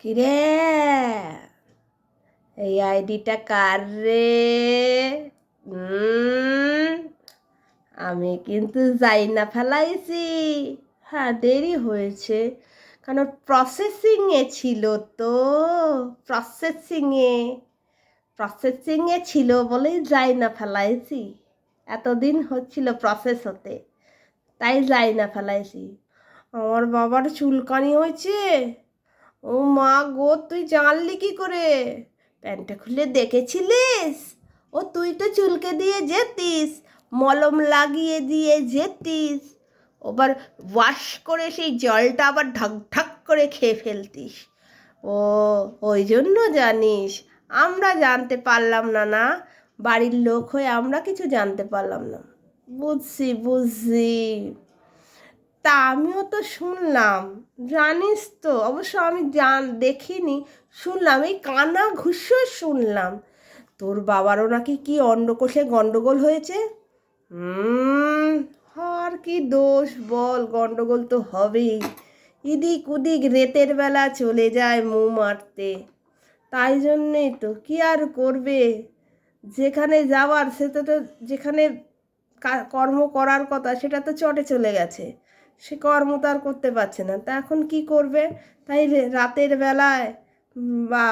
কিরে? এই আইডিটা কার রে? আমি কিন্তু যাই না ফেলাইছি। হ্যাঁ দেরি হয়েছে। কারণ প্রসেসিংয়ে ছিল তো প্রসেসিংয়ে প্রসেসিংয়ে ছিল বলেই যাই না ফেলাইছি। এতদিন হচ্ছিল প্রসেস হতে, তাই যাই না ফেলাইছি। আমার বাবার চুলকানি হয়েছে। ও মা গো, তুই জানলি কি করে? প্যান্টটা খুলে দেখেছিলিস? ও তুই তো চুলকে দিয়ে যেতিস, মলম লাগিয়ে দিয়ে যেতিস। ওবার ওয়াশ করে সেই জলটা আবার ঢাক ঢাক করে খেয়ে ফেলতিস। ও, ওই জন্য জানিস, আমরা জানতে পারলাম না না, বাড়ির লোক হয়ে আমরা কিছু জানতে পারলাম না। বুঝছি বুঝছি। তা আমিও তো শুনলাম। জানিস তো, অবশ্য আমি জান, দেখিনি, শুনলাম, এই কানা ঘুষও শুনলাম। তোর বাবারও নাকি কি অন্ডকোষে গন্ডগোল হয়েছে? আর কি দোষ বল, গন্ডগোল তো হবেই। ইদিক উদিক রেতের বেলা চলে যায় মু মারতে। তাই জন্যেই তো কি আর করবে? যেখানে যাওয়ার সেটা তো যেখানে কর্ম করার কথা, সেটা তো চটে চলে গেছে। সে কর্ম তো আর করতে পারছে না। তা এখন কি করবে? তাই রাতের বেলায় বা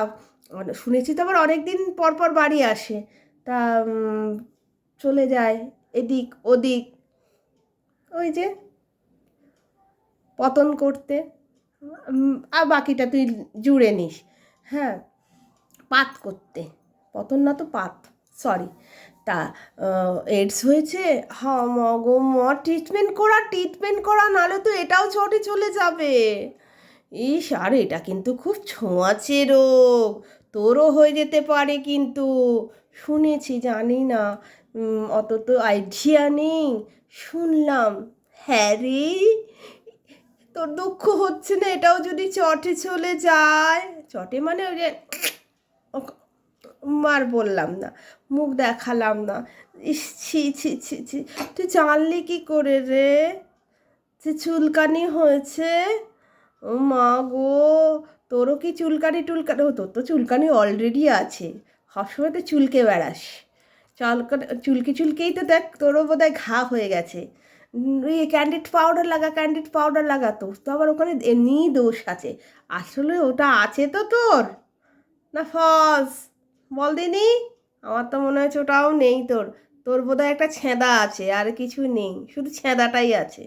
মানে শুনেছি তো আবার অনেক দিন পর পর বাড়ি আসে। তা চলে যায়, এদিক ওদিক। ওই যে, পতন করতে। আর বাকিটা তুই জুড়ে নিস। হ্যাঁ পাত করতে। পতন না তো পাত সরি তা এডস হয়েছে? হ্যাঁ মগো ম ট্রিটমেন্ট করা ট্রিটমেন্ট করা নাহলে তো এটাও চটে চলে যাবে। ইস, আর এটা কিন্তু খুব ছোঁয়াচে রোগ। তোরও হয়ে যেতে পারে কিন্তু। শুনেছি, জানি না। অত তো আইডিয়া নেই। শুনলাম। হ্যাঁ রে, তোর দুঃখ হচ্ছে না? এটাও যদি চটে চলে যায়। চটে মানে ওই যে মার বললাম না, মুখ দেখালাম না। ইস, ছি ছি ছি ছি। তুই জানলি কি করে রে? যে চুলকানি হয়েছে? ও মা গো, তোরও কি চুলকানি টুলকানি? ও, তোর তো চুলকানি অলরেডি আছে। সবসময় তো চুলকে বেড়াস। চলকা চুলকে চুলকেই তো দেখ, তোরও বোধহয় ঘা হয়ে গেছে। ওই ক্যান্ডিড পাউডার লাগা ক্যান্ডিড পাউডার লাগা, তোর তো আবার ওখানে এমনিই দোষ আছে। আসলে ওটা আছে তো তোর? না ফলস বল দিনি আমার তো মনে হচ্ছে ওটাও নেই তোর। তোর বোধহয় একটা ছেঁদা আছে, আর কিছু নেই। শুধু ছেঁদাটাই আছে।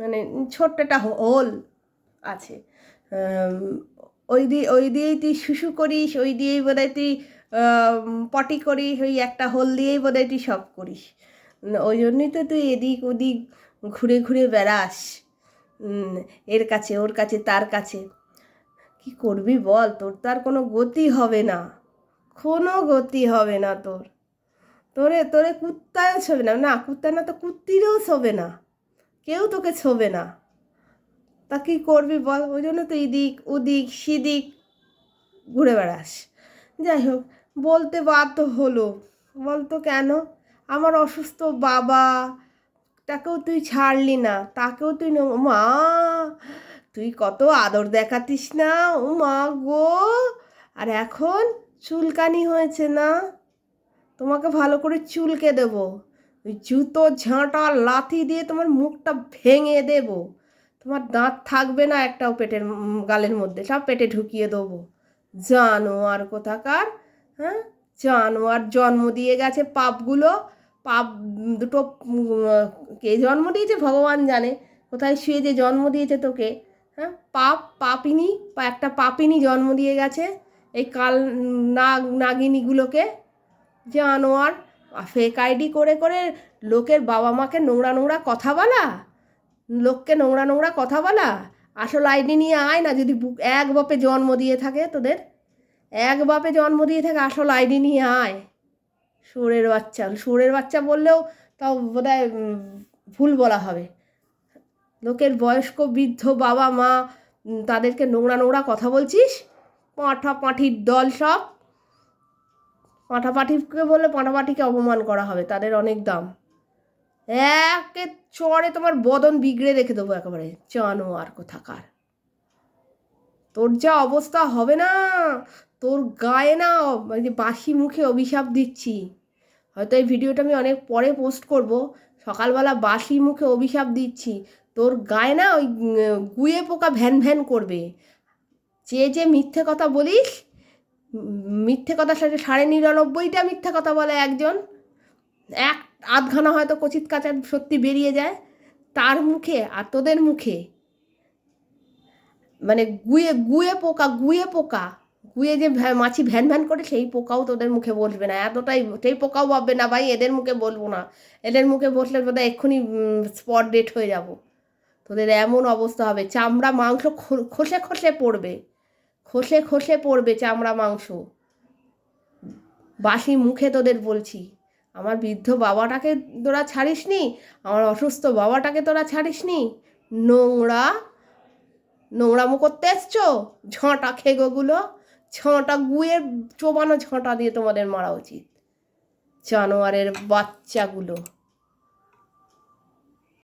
মানে ছোট্ট একটা হোল আছে। ওই দিয়ে ওই দিয়েই তুই শুশু করিস, ওই দিয়েই বোধহয় তুই পটি করিস, ওই একটা হোল দিয়েই বোধহয় তুই সব করিস। ওই জন্যই তো তুই এদিক ওদিক ঘুরে ঘুরে বেড়াস। এর কাছে, ওর কাছে, তার কাছে। কি করবি বল? তোর তো আর কোনো গতি হবে না। কোনো গতি হবে না তোর। তোরে তোরে কুত্তায়ও ছবে না। না কুত্তা না তো কুত্তিরেও ছবে না। কেউ তোকে ছবে না। তা কী করবি বল? ওই জন্য তো এদিক, ওদিক, সিদিক ঘুরে বেড়াস। যাই হোক, বলতে বাধ্য হলো। বলতো কেন? আমার অসুস্থ বাবা, তাকেও তুই ছাড়লি না। তাকেও তুই মা, তুই কত আদর দেখাতিস না। ও মা গো। আর এখন চুলকানি হয়েছে না? তোমাকে ভালো করে চুলকে দেব। ওই জুতো, ঝাঁটা, লাথি দিয়ে তোমার মুখটা ভেঙে দেব। তোমার দাঁত থাকবে না একটাও পেটের গালের মধ্যে, সব পেটে ঢুকিয়ে দেবো। জানোয়ার কোথাকার হ্যাঁ? জানোয়ার জন্ম দিয়ে গেছে পাপগুলো। পাপ দুটো কে জন্ম দিয়েছে ভগবান জানে। কোথায় শুয়ে যে জন্ম দিয়েছে তোকে হ্যাঁ? পাপ, পাপিনী, বা একটা পাপিনী জন্ম দিয়ে গেছে। এই কাল নাগ, নাগিনীগুলোকে জানোয়ার ফেক আইডি করে করে লোকের বাবা মাকে নোংরা নোংরা কথা বলা? লোককে নোংরা নোংরা কথা বলা? আসল আইডি নিয়ে আয় না, যদি বুক, এক বাপে জন্ম দিয়ে থাকে তোদের। এক বাপে জন্ম দিয়ে থাকে, আসল আইডি নিয়ে আয়। সুরের বাচ্চা সুরের বাচ্চা বললেও তাও বোধহয় ভুল বলা হবে। লোকের বয়স্ক, বৃদ্ধ বাবা মা তাদেরকে নোংরা নোংরা কথা বলছিস? পাঁঠা পাঁঠির দল সব। পাঁঠা পাঁঠিকে বললে পাঁঠা অপমান করা হবে, তাদের অনেক দাম। একে চড়ে তোমার বদন বিগড়ে রেখে দেবো একেবারে চানো আর কোথাকার। তোর যা অবস্থা হবে না, তোর গায়ে না বাসি মুখে অভিশাপ দিচ্ছি। হয়তো এই ভিডিওটা আমি অনেক পরে পোস্ট করব, সকালবেলা বাসি মুখে অভিশাপ দিচ্ছি। তোর গায়ে না ওই গুয়ে পোকা ভ্যান ভ্যান করবে। যে যে মিথ্যে কথা বলিস, মিথ্যে কথা সাথে সাড়ে নিরানব্বইটা মিথ্যে কথা বলে একজন। এক আধখানা হয়তো কচিত কাচার সত্যি বেরিয়ে যায় তার মুখে আর তোদের মুখে। মানে গুয়ে গুয়ে পোকা গুয়ে পোকা, গুয়ে যে মাছি ভ্যান ভ্যান করে সেই পোকাও তোদের মুখে বলবে না। এতটাই, সেই পোকাও ভাববে না, ভাই, এদের মুখে বলব না। এদের মুখে বসলে বোধহয় এক্ষুনি স্পট ডেট হয়ে যাব। তোদের এমন অবস্থা হবে, চামড়া, মাংস খসে খসে পড়বে। খসে খসে পড়বে চামড়া মাংস। বাসি মুখে তোদের বলছি, আমার বৃদ্ধ বাবাটাকে তোরা ছাড়িসনি? আমার অসুস্থ বাবাটাকে তোরা ছাড়িসনি? নোংরা নোংরামো করতে এসছো? ঝাঁটা খেগোগুলো, ঝাঁটা গুয়ে চোবানো ঝাঁটা দিয়ে তোমাদের মারা উচিত। জানোয়ারের বাচ্চাগুলো।